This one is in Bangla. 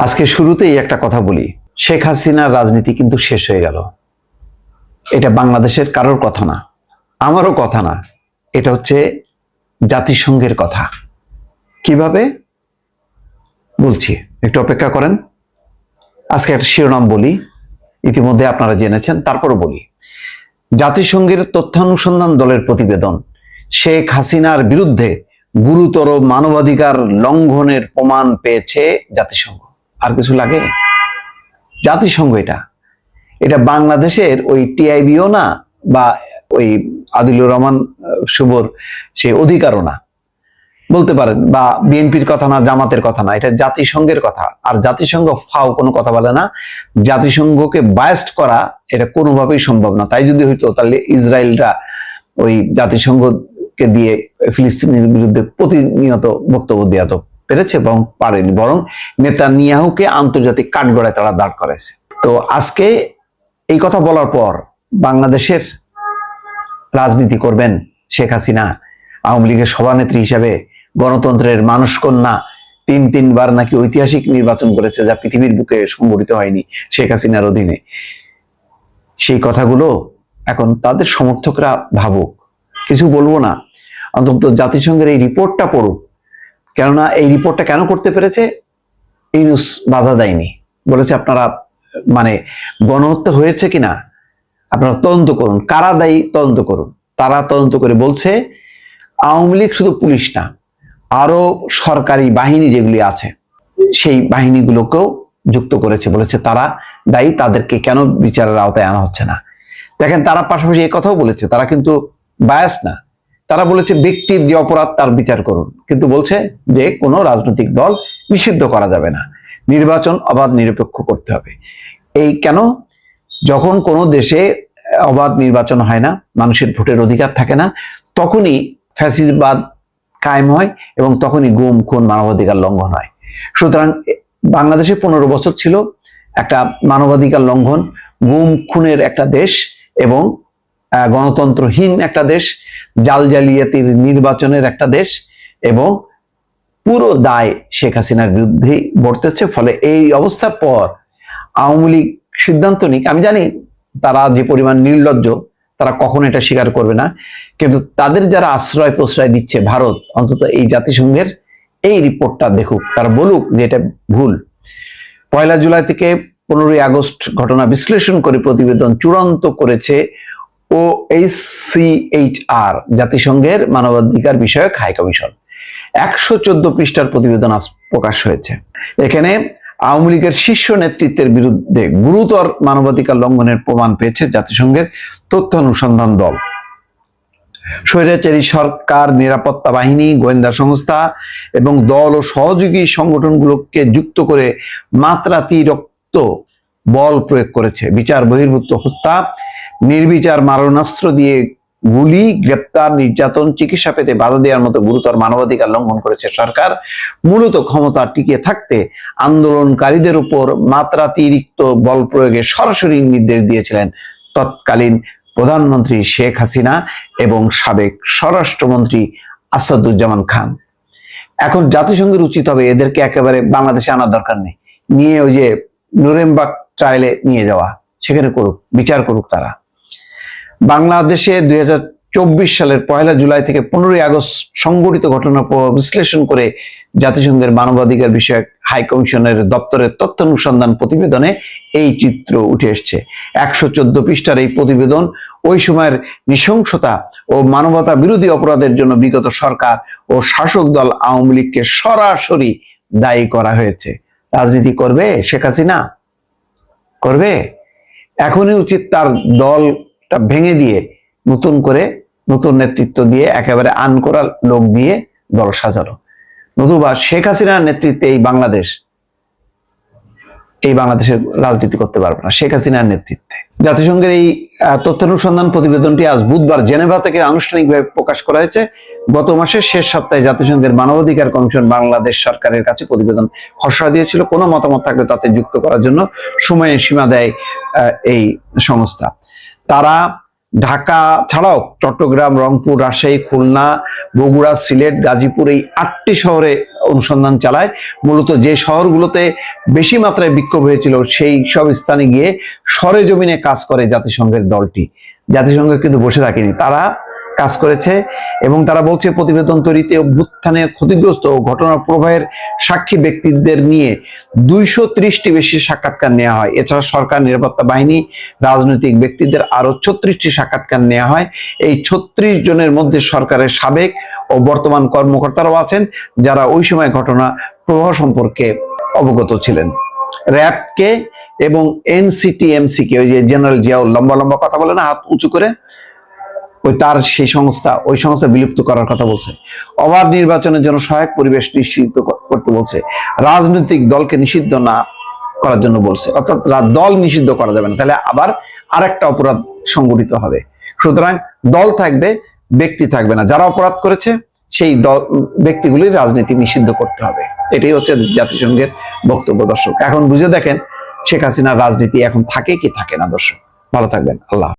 আজকে শুরুতেই একটা কথা বলি। শেখ হাসিনার রাজনীতি কিন্তু শেষ হয়ে গেল। এটা বাংলাদেশের কারোর কথা না, আমারও কথা না। এটা হচ্ছে জাতিসংঘের কথা। কীভাবে? বলছি, একটু অপেক্ষা করেন। আজকে একটা শিরোনাম বলি, ইতিমধ্যে আপনারা জেনেছেন, তারপরও বলি। জাতিসংঘের তথ্যানুসন্ধান দলের প্রতিবেদন, শেখ হাসিনার বিরুদ্ধে গুরুতর মানবাধিকার লঙ্ঘনের প্রমাণ পেয়েছে জাতিসংঘ। আর কিছু লাগে? জাতিসংঘ এটা। এটা বাংলাদেশের ওই টিআইবিও না, বা ওই আদিলুর রহমান শুভর সে অধিকারও না। বলতে পারেন, বা বিএনপির কথা না, জামাতের কথা না, এটা জাতিসংঘের কথা। আর জাতিসংঘ ফাও কোনো কথা বলে না। জাতিসংঘকে বায়াস্ট করা এটা কোনোভাবেই সম্ভব না। তাই যদি হইতো, তাহলে ইসরায়েলরা ওই জাতিসংঘকে দিয়ে ফিলিস্তিনের বিরুদ্ধে প্রতিনিয়ত বক্তব্য দেওয়া পেরেছে এবং পারেনি, বরং নেতানিয়াহুকে আন্তর্জাতিক কাঠগড়ায় তারা দাঁড় করাইছে। তো আজকে এই কথা বলার পর বাংলাদেশের রাজনীতি করবেন শেখ হাসিনা, আওয়ামী লীগের সভানেত্রী হিসাবে, গণতন্ত্রের মানুষ কন্যা তিন তিনবার নাকি ঐতিহাসিক নির্বাচন করেছে যা পৃথিবীর বুকে সংগঠিত হয়নি শেখ হাসিনার অধীনে। সেই কথাগুলো এখন তাদের সমর্থকরা ভাবুক। কিছু বলব না, অন্তত জাতিসংঘের এই রিপোর্টটা পড়ুক। কেননা এই রিপোর্টটা কেন করতে পেরেছে? ইউনুস বাধা দেয়নি। বলেছে আপনারা মানে গণহত্যা হয়েছে কিনা? আপনারা তদন্ত করুন। কারা দায়ী তদন্ত করুন? তারা তদন্ত করে বলছে, আওয়ামী লীগ শুধু পুলিশ না, আরও সরকারি বাহিনী যেগুলি আছে, সেই বাহিনীগুলোকেও যুক্ত করেছে। বলেছে তারা দায়ী, তাদেরকে কেন বিচারের আওতায় আনা হচ্ছে না? দেখেন, তারা পাশাপাশি এই কথাও বলেছে, তারা কিন্তু বায়াস না। তারা বলেছে ব্যক্তির যে অপরাধ তার বিচার করুন। কিন্তু বলছে যে কোনো রাজনৈতিক দল নিষিদ্ধ করা যাবে না। নির্বাচন অবাধ নিরপেক্ষ করতে হবে। এই কেন? যখন কোনো দেশে অবাধ নির্বাচন হয় না, মানুষের ভোটের অধিকার থাকে না, তখনই ফ্যাসিবাদ কায়েম হয় এবং তখনই গুম, খুন, মানবাধিকার লঙ্ঘন হয়। সুতরাং বাংলাদেশে পনেরো বছর ছিল একটা মানবাধিকার লঙ্ঘন, গুম, খুনের একটা দেশ এবং গণতন্ত্রহীন একটা দেশ। জাল জালিয়াতির নির্বাচনের একটা দেশ এবং পুরো দায় শেখ হাসিনার বিরুদ্ধেই বর্তেছে, ফলে এই অবস্থার পর আওয়ামী লীগ সিদ্ধান্ত নিক। আমি জানি তারা যে পরিমাণ নির্লজ্জ, তারা কখনো এটা স্বীকার করবে না, কিন্তু তাদের যারা আশ্রয় প্রশ্রয় দিচ্ছে ভারত, অন্তত এই জাতিসংঘের এই রিপোর্টটা দেখুক, তারা বলুক যে এটা ভুল। পয়লা জুলাই থেকে পনেরোই আগস্ট ঘটনা বিশ্লেষণ করে প্রতিবেদন চূড়ান্ত করেছে ও এইচসিএইচআর জাতিসংঘের মানবাধিকার বিষয়ক হাই কমিশন। একশো চোদ্দ পৃষ্ঠার প্রতিবেদন প্রকাশ হয়েছে। এখানে আওয়ামী লীগের শীর্ষ নেতৃত্বের বিরুদ্ধে গুরুতর মানবাধিকার লঙ্ঘনের প্রমাণ পেয়েছে জাতিসংঘের তথ্য অনুসন্ধান দল। স্বৈরাচারী সরকার, নিরাপত্তা বাহিনী, গোয়েন্দা সংস্থা এবং দল ও সহযোগী সংগঠনগুলোকে যুক্ত করে মাত্রাতিরিক্ত বল প্রয়োগ করেছে। বিচার, বহির্ভূত হত্যা নির্বিচার মারণাস্ত্র দিয়ে গুলি, গ্রেপ্তার, নির্যাতন, চিকিৎসা পেতে বাধা দেওয়ার মতো গুরুতর মানবাধিকার লঙ্ঘন করেছে সরকার। মূলত ক্ষমতা টিকে থাকতে আন্দোলনকারীদের উপর মাত্রাতিরিক্ত বল প্রয়োগে সরাসরি নির্দেশ দিয়েছিলেন তৎকালীন প্রধানমন্ত্রী শেখ হাসিনা এবং সাবেক স্বরাষ্ট্রমন্ত্রী আসাদুজ্জামান খান। এখন জাতিসংঘের উচিত হবে এদেরকে একেবারে বাংলাদেশে আনার দরকার নেই। নিয়ে ওই যে নুরেমবাগ ট্রায়ালে নিয়ে যাওয়া। সেখানে করুক, বিচার করুক তারা। বাংলাদেশে দুই হাজার চব্বিশ সালের পয়লা জুলাই থেকে পনেরোই আগস্ট সংঘটিত ঘটনার বিশ্লেষণ করে জাতিসংঘের মানবাধিকার বিষয়ক হাই কমিশনের দপ্তরের তথ্য অনুসন্ধান প্রতিবেদনে এই চিত্র উঠে এসছে। একশো চোদ্দ পৃষ্ঠার এই প্রতিবেদন ওই সময়ের নৃশংসতা ও মানবতা বিরোধী অপরাধের জন্য বিগত সরকার ও শাসক দল আওয়ামী লীগকে সরাসরি দায়ী করা হয়েছে। রাজনীতি করবে শেখ হাসিনা? করবে? এখনই উচিত তার দলটা ভেঙে দিয়ে নতুন করে নতুন নেতৃত্ব দিয়ে একেবারে আন করা লোক দিয়ে দল সাজানো নতুবা শেখ হাসিনার নেতৃত্বে এই বাংলাদেশ এই বাংলাদেশের রাজনীতি করতে পারবে না শেখ হাসিনার নেতৃত্বে। জাতিসংঘের এই আহ, তথ্যানুসন্ধান প্রতিবেদনটি আজ বুধবার জেনেভা থেকে আনুষ্ঠানিকভাবে প্রকাশ করা হয়েছে। গত মাসের শেষ সপ্তাহে জাতিসংঘের মানবাধিকার কমিশন বাংলাদেশ সরকারের কাছে প্রতিবেদন খসড়া দিয়েছিল। কোনো মতামত থাকলে তাতে যুক্ত করার জন্য সময়ের সীমা দেয় এই সংস্থা। তারা ঢাকা ছাড়াও চট্টগ্রাম, রংপুর, রাজশাহী, খুলনা, বগুড়া, সিলেট, গাজীপুর এই আটটি শহরে অনুসন্ধান চালায়। মূলত যে শহরগুলোতে বেশি মাত্রায় বিক্ষোভ হয়েছিল সেই সব স্থানে গিয়ে সরেজমিনে কাজ করে জাতিসংঘের দলটি। জাতিসংঘ কিন্তু বসে থাকেনি। তারা কাজ করেছে এবং তারা বলছে প্রতিবেদন তৈরিতে অভ্যুত্থানে ক্ষতিগ্রস্ত ও ঘটনার প্রবাহের সাক্ষী ব্যক্তিদের নিয়ে দুইশো ত্রিশটি বেশি সাক্ষাৎকার নেওয়া হয়। এছাড়া সরকার, নিরাপত্তা বাহিনী, রাজনৈতিক ব্যক্তিদের আরও ছত্রিশটি সাক্ষাৎকার নেওয়া হয়। এই ছত্রিশ জনের মধ্যে সরকারের সাবেক ও বর্তমান কর্মকর্তারাও আছেন, যারা ওই সময় ঘটনা প্রবাহ সম্পর্কে অবগত ছিলেন। র্যাবকে এবং এনসিটিএমসি কে ওই যে জেনারেল জিয়াউল, লম্বা লম্বা কথা বলে না, হাত উঁচু করে ওই তার সেই সংস্থা, ওই সংস্থা বিলুপ্ত করার কথা বলছে। অবাধ নির্বাচনের জন্য সহায়ক পরিবেশ নিশ্চিত করতে বলছে। রাজনৈতিক দলকে নিষিদ্ধ না করার জন্য বলছে। অর্থাৎ দল নিষিদ্ধ করা যাবে না। তাহলে আবার আরেকটা অপরাধ সংগঠিত হবে। সুতরাং দল থাকবে, ব্যক্তি থাকবে না। যারা অপরাধ করেছে, সেই দল, ব্যক্তিগুলির রাজনীতি নিষিদ্ধ করতে হবে। এটাই হচ্ছে জাতিসংঘের বক্তব্য, দর্শক। এখন বুঝে দেখেন শেখ হাসিনার রাজনীতি এখন থাকে কি থাকে না, দর্শক। ভালো থাকবেন। আল্লাহ।